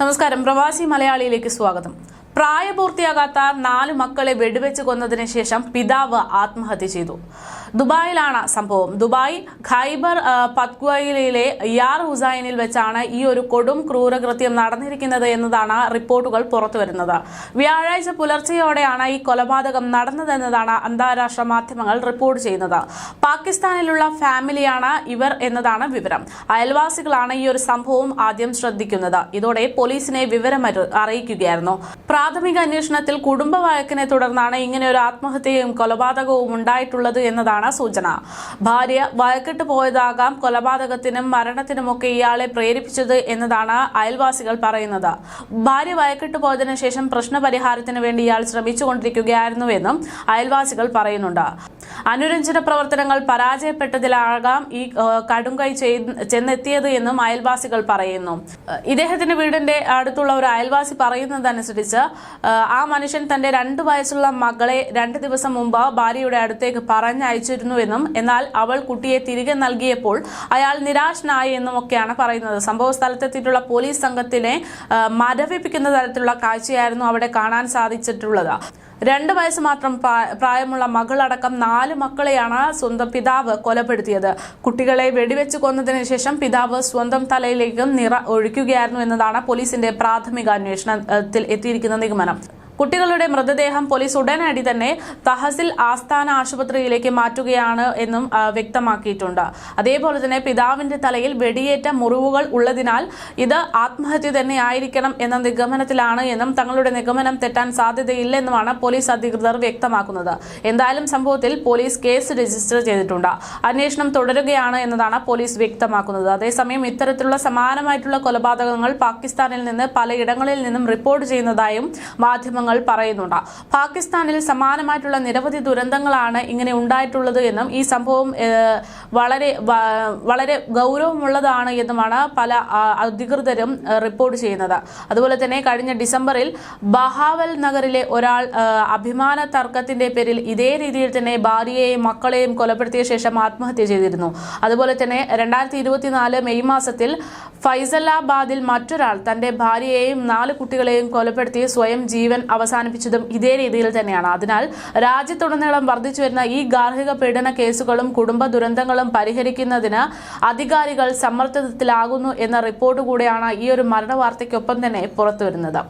നമസ്കാരം. പ്രവാസി മലയാളിയിലേക്ക് സ്വാഗതം. പ്രായപൂർത്തിയാകാത്ത നാല് മക്കളെ വെടിവെച്ച് കൊന്നതിന് ശേഷം പിതാവ് ആത്മഹത്യ ചെയ്തു. ദുബായിലാണ് സംഭവം. ദുബായ് ഖൈബർ പത്വയിലെ യാർ ഹുസൈനിൽ വെച്ചാണ് ഈ ഒരു കൊടും ക്രൂരകൃത്യം നടന്നിരിക്കുന്നത് എന്നതാണ് റിപ്പോർട്ടുകൾ പുറത്തുവരുന്നത് വ്യാഴാഴ്ച പുലർച്ചെയോടെയാണ് ഈ കൊലപാതകം നടന്നതെന്നതാണ് അന്താരാഷ്ട്ര മാധ്യമങ്ങൾ റിപ്പോർട്ട് ചെയ്യുന്നത്. പാകിസ്ഥാനിലുള്ള ഫാമിലിയാണ് ഇവർ എന്നതാണ് വിവരം. അയൽവാസികളാണ് ഈ ഒരു സംഭവം ആദ്യം ശ്രദ്ധിക്കുന്നത്. ഇതോടെ പോലീസിനെ വിവരം അറിയിക്കുകയായിരുന്നു. പ്രാഥമിക അന്വേഷണത്തിൽ കുടുംബ വഴക്കിനെ തുടർന്നാണ് ഇങ്ങനെ ഒരു ആത്മഹത്യയും കൊലപാതകവും ഉണ്ടായിട്ടുള്ളത് എന്നതാണ് സൂചന. ഭാര്യ വഴക്കിട്ട് പോയതാകാം കൊലപാതകത്തിനും മരണത്തിനുമൊക്കെ ഇയാളെ പ്രേരിപ്പിച്ചത് എന്നതാണ് അയൽവാസികൾ പറയുന്നത്. ഭാര്യ വഴക്കിട്ട് പോയതിനു ശേഷം പ്രശ്നപരിഹാരത്തിന് വേണ്ടി ഇയാൾ ശ്രമിച്ചുകൊണ്ടിരിക്കുകയായിരുന്നുവെന്നും അയൽവാസികൾ പറയുന്നുണ്ട്. അനുരഞ്ജന പ്രവർത്തനങ്ങൾ പരാജയപ്പെട്ടതിലാകാം ഈ കടുംകൈ ചെന്നെത്തിയത് എന്നും അയൽവാസികൾ പറയുന്നു. ഇദ്ദേഹത്തിന്റെ വീടിന്റെ അടുത്തുള്ള ഒരു അയൽവാസി പറയുന്നതനുസരിച്ച് ആ മനുഷ്യൻ തന്റെ രണ്ടു വയസ്സുള്ള മകളെ രണ്ട് ദിവസം മുമ്പ് ഭാര്യയുടെ അടുത്തേക്ക് പറഞ്ഞയച്ചിരുന്നുവെന്നും എന്നാൽ അവൾ കുട്ടിയെ തിരികെ നൽകിയപ്പോൾ അയാൾ നിരാശനായി എന്നും ഒക്കെയാണ് പറയുന്നത്. സംഭവ സ്ഥലത്തെത്തിയിട്ടുള്ള പോലീസ് സംഘത്തിനെ മരവിപ്പിക്കുന്ന തരത്തിലുള്ള കാഴ്ചയായിരുന്നു അവിടെ കാണാൻ സാധിച്ചിട്ടുള്ളത്. രണ്ട് വയസ്സ് മാത്രം പ്രാ- പ്രായമുള്ള മകളടക്കം നാല് മക്കളെയാണ് സ്വന്തം പിതാവ് കൊലപ്പെടുത്തിയത്. കുട്ടികളെ വെടിവെച്ച് കൊന്നതിന് ശേഷം പിതാവ് സ്വന്തം തലയിലേക്കും നിറ ഒഴിക്കുകയായിരുന്നു എന്നതാണ് പോലീസിന്റെ പ്രാഥമിക അന്വേഷണത്തിൽ എത്തിയിരിക്കുന്ന നിഗമനം. കുട്ടികളുടെ മൃതദേഹം പോലീസ് ഉടനടി തന്നെ തഹസിൽ ആസ്ഥാന ആശുപത്രിയിലേക്ക് മാറ്റുകയാണ് എന്നും വ്യക്തമാക്കിയിട്ടുണ്ട്. അതേപോലെ തന്നെ പിതാവിന്റെ തലയിൽ വെടിയേറ്റ മുറിവുകൾ ഉള്ളതിനാൽ ഇത് ആത്മഹത്യ തന്നെ ആയിരിക്കണം എന്ന നിഗമനത്തിലാണ് എന്നും തങ്ങളുടെ നിഗമനം തെറ്റാൻ സാധ്യതയില്ലെന്നുമാണ് പോലീസ് അധികൃതർ വ്യക്തമാക്കുന്നത്. എന്തായാലും സംഭവത്തിൽ പോലീസ് കേസ് രജിസ്റ്റർ ചെയ്തിട്ടുണ്ട്. അന്വേഷണം തുടരുകയാണ് എന്നതാണ് പോലീസ് വ്യക്തമാക്കുന്നത്. അതേസമയം ഇത്തരത്തിലുള്ള സമാനമായിട്ടുള്ള കൊലപാതകങ്ങൾ പാകിസ്ഥാനിൽ നിന്ന് പലയിടങ്ങളിൽ നിന്നും റിപ്പോർട്ട് ചെയ്യുന്നതായും മാധ്യമങ്ങൾ പറയുന്നുണ്ട്. പാകിസ്ഥാനിൽ സമാനമായിട്ടുള്ള നിരവധി ദുരന്തങ്ങളാണ് ഇങ്ങനെ ഉണ്ടായിട്ടുള്ളത് എന്നും ഈ സംഭവം വളരെ വളരെ ഗൗരവമുള്ളതാണ് എന്നുമാണ് പല അധികൃതരും റിപ്പോർട്ട് ചെയ്യുന്നത്. അതുപോലെ തന്നെ കഴിഞ്ഞ ഡിസംബറിൽ ബഹാവൽ നഗറിലെ ഒരാൾ അഭിമാന തർക്കത്തിന്റെ പേരിൽ ഇതേ രീതിയിൽ തന്നെ ഭാര്യയെയും മക്കളെയും കൊലപ്പെടുത്തിയ ശേഷം ആത്മഹത്യ ചെയ്തിരുന്നു. അതുപോലെ തന്നെ രണ്ടായിരത്തി ഇരുപത്തിനാല് മെയ് മാസത്തിൽ ഫൈസലാബാദിൽ മറ്റൊരാൾ തന്റെ ഭാര്യയെയും നാല് കുട്ടികളെയും കൊലപ്പെടുത്തി സ്വയം ജീവൻ അവസാനിപ്പിച്ചതും ഇതേ രീതിയിൽ തന്നെയാണ്. അതിനാൽ രാജ്യത്തുടനീളം വർദ്ധിച്ചു വരുന്ന ഈ ഗാർഹിക പീഡന കേസുകളും കുടുംബ ദുരന്തങ്ങളും പരിഹരിക്കുന്നതിന് അധികാരികൾ സമ്മർദ്ദത്തിലാകുന്നു എന്ന റിപ്പോർട്ട് കൂടെയാണ് ഈ ഒരു മരണവാർത്തയ്ക്കൊപ്പം തന്നെ പുറത്തുവരുന്നത്.